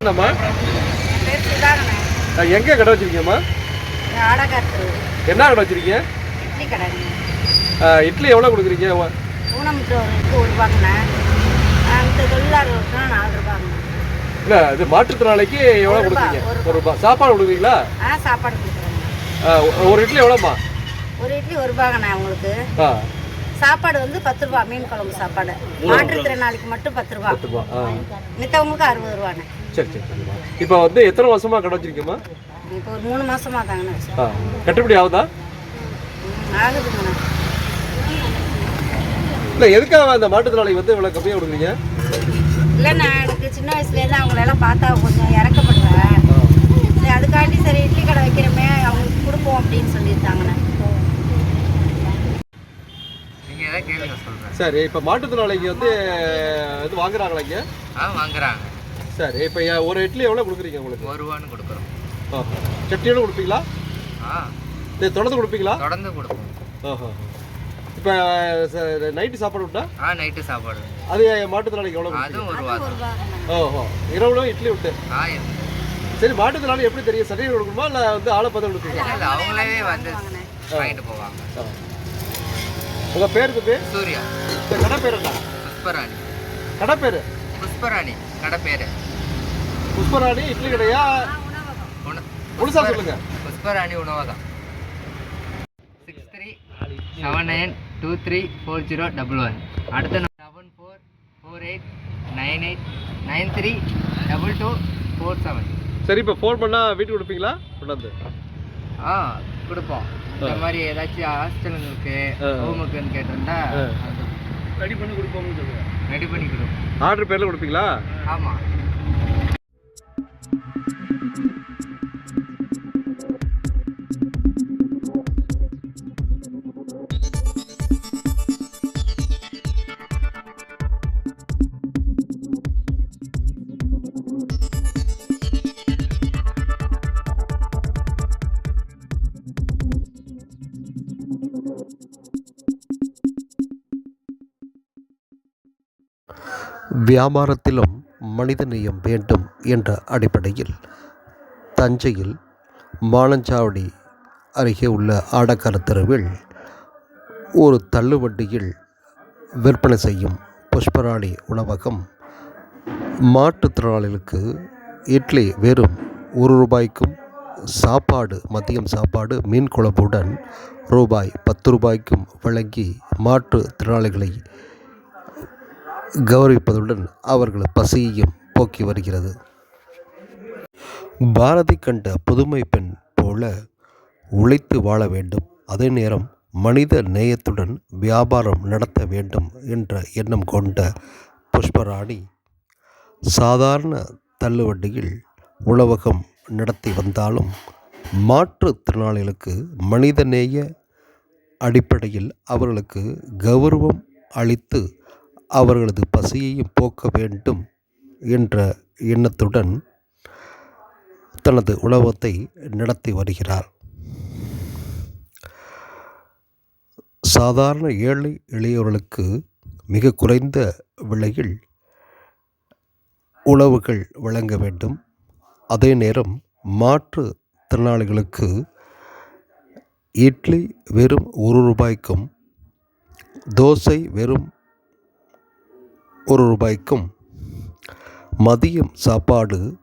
என்னம்மா? எங்கே கடை வச்சிருக்கீங்கம்மா என்ன கடை வச்சிருக்கீங்க இட்லி எவ்வளோ கொடுக்குறீங்க? இல்லை இது மாற்றுத்திறனாளிக்கு எவ்வளோ ரூபா, கொடுக்குறீங்க? ஒரு ரூபாய் சாப்பாடு கொடுக்குறீங்களா? ஆ சாப்பாடு ஒரு இட்லி எவ்வளோம்மா ஒரு இட்லி ஒரு ரூபாங்கண்ணே அவங்களுக்கு ஆ. சாப்பாடு வந்து பத்து ரூபா மீன் குழம்பு சாப்பாடு. மாற்றுத்திறனாளிக்கு மட்டும் பத்து ரூபா. ரூபா மித்தவங்களுக்கு அறுபது ரூபாண்ணே. சரி சரி சரிம்மா. இப்போ வந்து எத்தனை வருஷமாக கடை வச்சிருக்கீங்கம்மா இப்போ ஒரு மூணு மாசமா தாங்கண்ணே ஆ கட்டுப்படி ஆகுதா? ஆகுதுங்கண்ணே. இல்லை எதுக்காக அந்த மாற்றுத்திறனாளி வந்து இவ்வளோ கம்மியாக கொடுக்குறீங்க? இல்லைண்ணா எனக்கு சின்ன வயசுலேருந்து அவங்களெல்லாம் பார்த்தா கொஞ்சம் இறக்கப்படுறேன் சரி அதுக்காண்டி சரி இட்லி கடை வைக்கிறோமே அவங்களுக்கு கொடுப்போம் அப்படின்னு சொல்கிறேன் சரி இப்போ மாற்றுத்திறனாளிக்கு வந்து இது வாங்குறாங்களா இங்கே? ஆ வாங்குறாங்க. சரி இப்போ ஒரு இட்லி எவ்வளோ கொடுக்குறீங்க உங்களுக்கு? ஒரு ரூபான்னு கொடுக்குறோம். ஆ சட்னியோட கொடுப்பீங்களா? ஆ. இது தொடர்ந்து கொடுப்பீங்களா? தொடர்ந்து கொடுப்போம். ஆஹா இப்போ நைட்டு சாப்பாடு விட்டா ஆ நைட்டு சாப்பாடு. அது மாட்டுத்திறனாளிக்கு எவ்வளோ? அதுவும் ஒரு ரூபா ஓஹோ இரவுலும் இட்லி விட்டு? ஆ. சரி மாட்டுத்திறனாளி எப்படி தெரியும்? சர்டிஃபிகேட் கொடுக்கணுமா இல்லை வந்து ஆளை பார்த்து கொடுப்பீங்க இல்ல இல்லை அவங்களே வந்து வாங்கிட்டு போவாங்க. உங்கள் பேருக்கு பேர்? சூர்யா. இந்த கடை பேர் என்ன? புஷ்பராணி. கடை பேர் புஷ்பராணி கடை பேர் புஷ்பராணி இட்லி கடையா? முழுசா சொல்லுங்க. புஷ்பராணி உணவகம். Six three seven nine two three four zero double one அடுத்த seven four four eight nine eight nine three double two four seven சரி இப்போ ஃபோன் பண்ணால் வீட்டுக்கு கொடுப்பீங்களா? கொண்டாந்து. ஆ கொடுப்போம். இந்த மாதிரி ஏதாச்சும் ஹாஸ்டலுங்களுக்கு ஆ. ரூமுக்குன்னு கேட்டிருந்தா. ரெடி பண்ணி கொடுப்போம்னு சொல்லுவேன் ரெடி பண்ணி கொடுப்போம். ஆர்டர் பேரில் கொடுப்பீங்களா? ஆமாம் வியாபாரத்திலும் மனிதநேயம் வேண்டும் என்ற அடிப்படையில் தஞ்சையில் மானஞ்சாவடி அருகே உள்ள ஆடக்கார தெருவில் ஒரு தள்ளுவண்டியில் விற்பனை செய்யும் புஷ்பராணி உணவகம் மாற்றுத்திறனாளிகளுக்கு இட்லி வெறும் ஒரு ரூபாய்க்கும் சாப்பாடு மதியம் சாப்பாடு மீன் குழம்புடன் ரூபாய் பத்து ரூபாய்க்கும் வழங்கி மாற்றுத்திறனாளிகளை கௌரவிப்பதுடன் அவர்கள் பசியையும் போக்கி வருகிறது. பாரதி கண்ட புதுமை பெண் போல உழைத்து வாழ வேண்டும். அதே நேரம் மனித நேயத்துடன் வியாபாரம் நடத்த வேண்டும் என்ற எண்ணம் கொண்ட புஷ்பராணி சாதாரண தள்ளுவண்டியில் உணவகம் நடத்தி வந்தாலும் மாற்றுத்திறனாளிகளுக்கு மனிதநேய அடிப்படையில் அவர்களுக்கு கௌரவம் அளித்து அவர்களது பசியையும் போக்க வேண்டும் என்ற எண்ணத்துடன் தனது உணவகத்தை நடத்தி வருகிறார். சாதாரண ஏழை எளியவர்களுக்கு மிக குறைந்த விலையில் உணவுகள் வழங்க வேண்டும். அதே நேரம் மாற்று திறனாளிகளுக்கு இட்லி வெறும் ஒரு ரூபாய்க்கும் தோசை வெறும் ஒரு ரூபாய்க்கும் மதியம் சாப்பாடு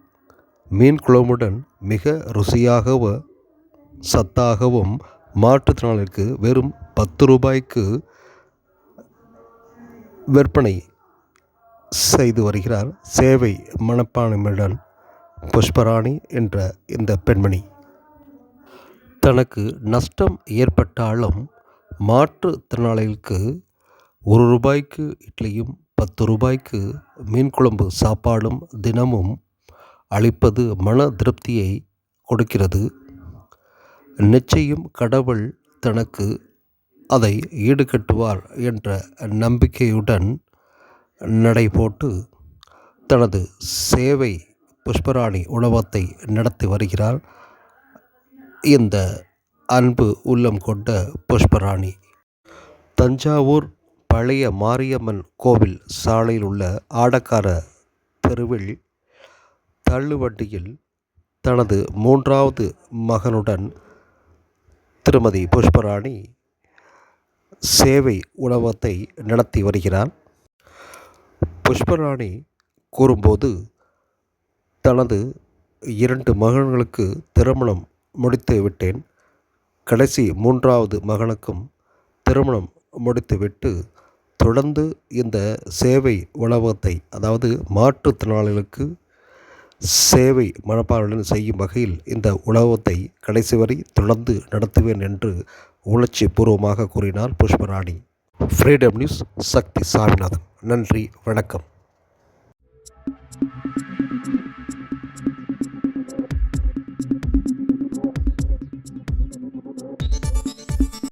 மீன் குழம்புடன் மிக ருசியாகவும் சத்தாகவும் மாற்றுத்திறனாளிக்கு வெறும் பத்து ரூபாய்க்கு விற்பனை செய்து வருகிறார் சேவை மனப்பான்மையுடன் புஷ்பராணி என்ற இந்த பெண்மணி. தனக்கு நஷ்டம் ஏற்பட்டாலும் மாற்றுத்திறனாளிகளுக்கு ஒரு ரூபாய்க்கு இட்லியும் பத்து ரூபாய்க்கு மீன் குழம்பு சாப்பாடும் தினமும் அளிப்பது மன திருப்தியை கொடுக்கிறது. நிச்சயம் கடவுள் தனக்கு அதை ஈடுகட்டுவார் என்ற நம்பிக்கையுடன் நடைபோட்டு தனது சேவை புஷ்பராணி உணவகத்தை நடத்தி வருகிறார். இந்த அன்பு உள்ளம் கொண்ட புஷ்பராணி. தஞ்சாவூர் பழைய மாரியம்மன் கோவில் சாலையில் உள்ள ஆடக்கார தெருவில் தள்ளுவண்டியில் தனது மூன்றாவது மகனுடன் திருமதி புஷ்பராணி சேவை உணவகத்தை நடத்தி வருகிறார். புஷ்பராணி கூறும்போது தனது இரண்டு மகன்களுக்கு திருமணம் முடித்து விட்டேன். கடைசி மூன்றாவது மகனுக்கும் திருமணம் முடித்துவிட்டு தொடர்ந்து இந்த சேவை உணவகத்தை அதாவது மாற்றுத்திறனாளிகளுக்கு சேவை மனப்பான்மையுடன் செய்யும் வகையில் இந்த உணவகத்தை கடைசி வரை தொடர்ந்து நடத்துவேன் என்று உணர்ச்சி பூர்வமாக கூறினார் Pushparani. Freedom news Sakthi Saminathan. நன்றி வணக்கம்.